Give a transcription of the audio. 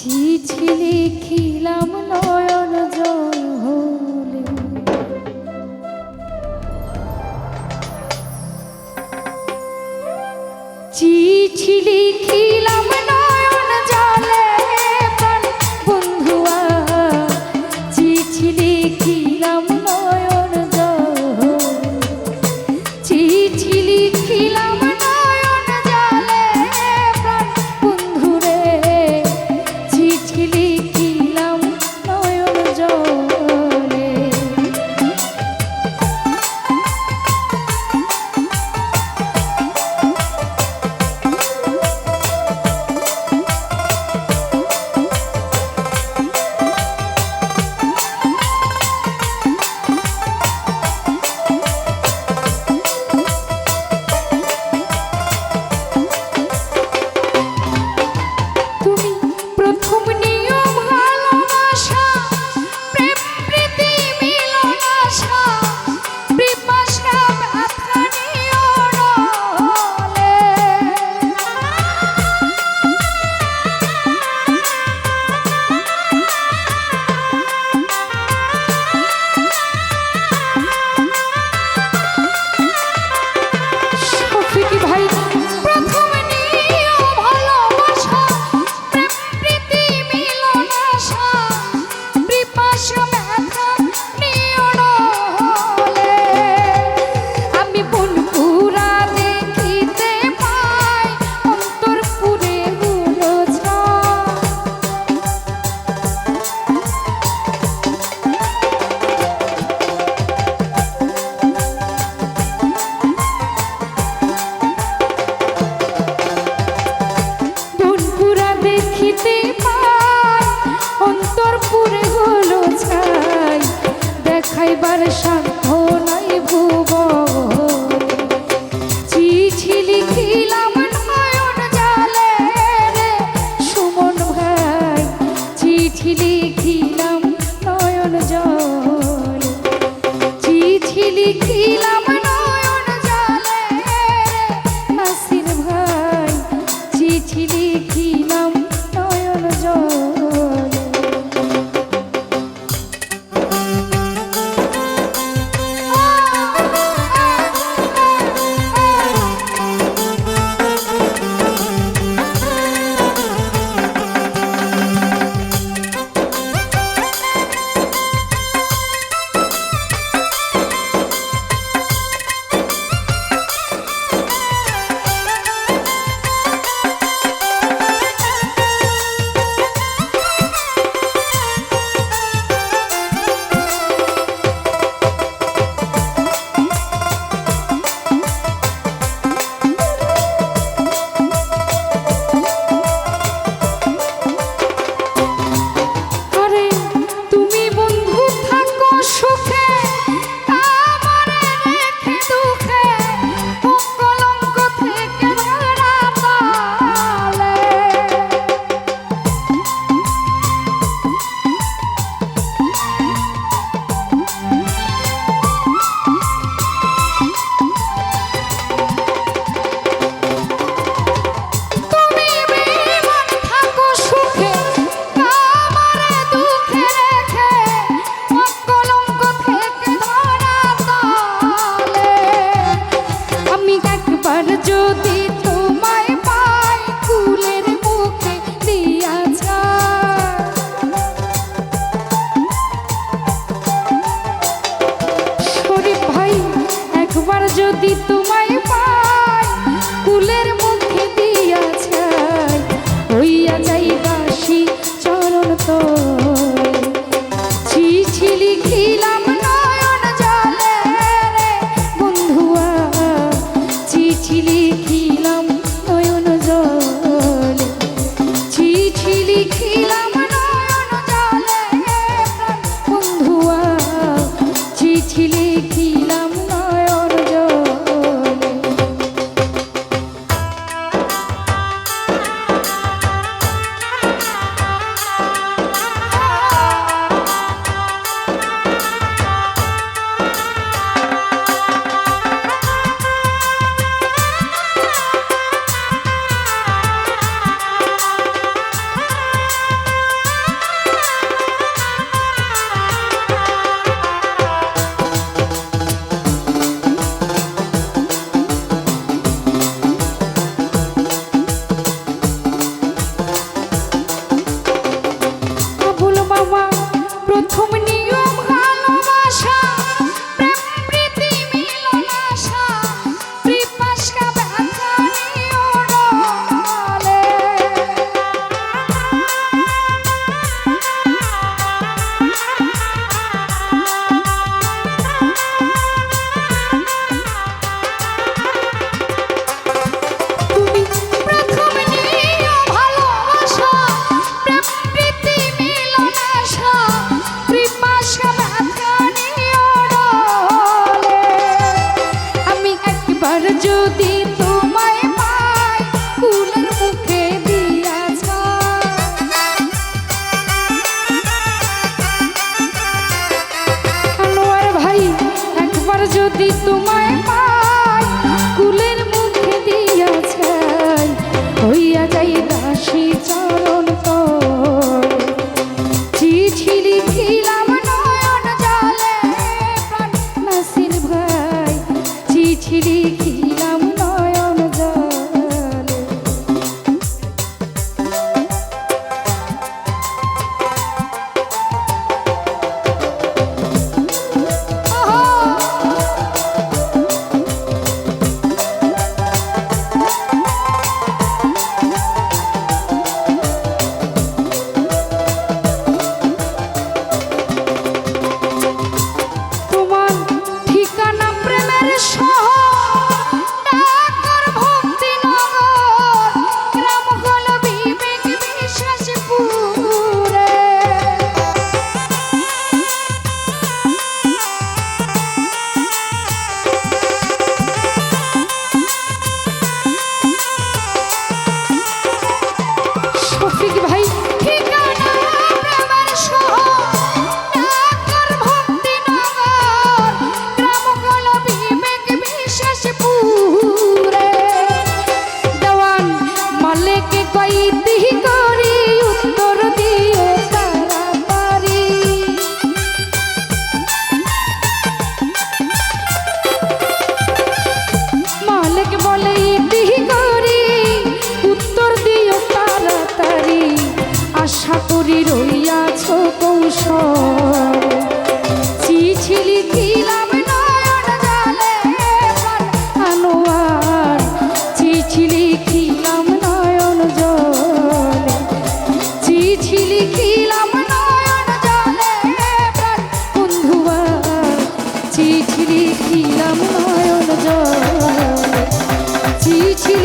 চিঠি লিখিলাম নয়ন জল হলে। চিঠি লিখি দেখিতে পাই অন্তর পুরে হলো ছাই দেখাইবার সামনে তুমি একবার যদি চিঠি লিখিলাম নয়ন জল। চিঠি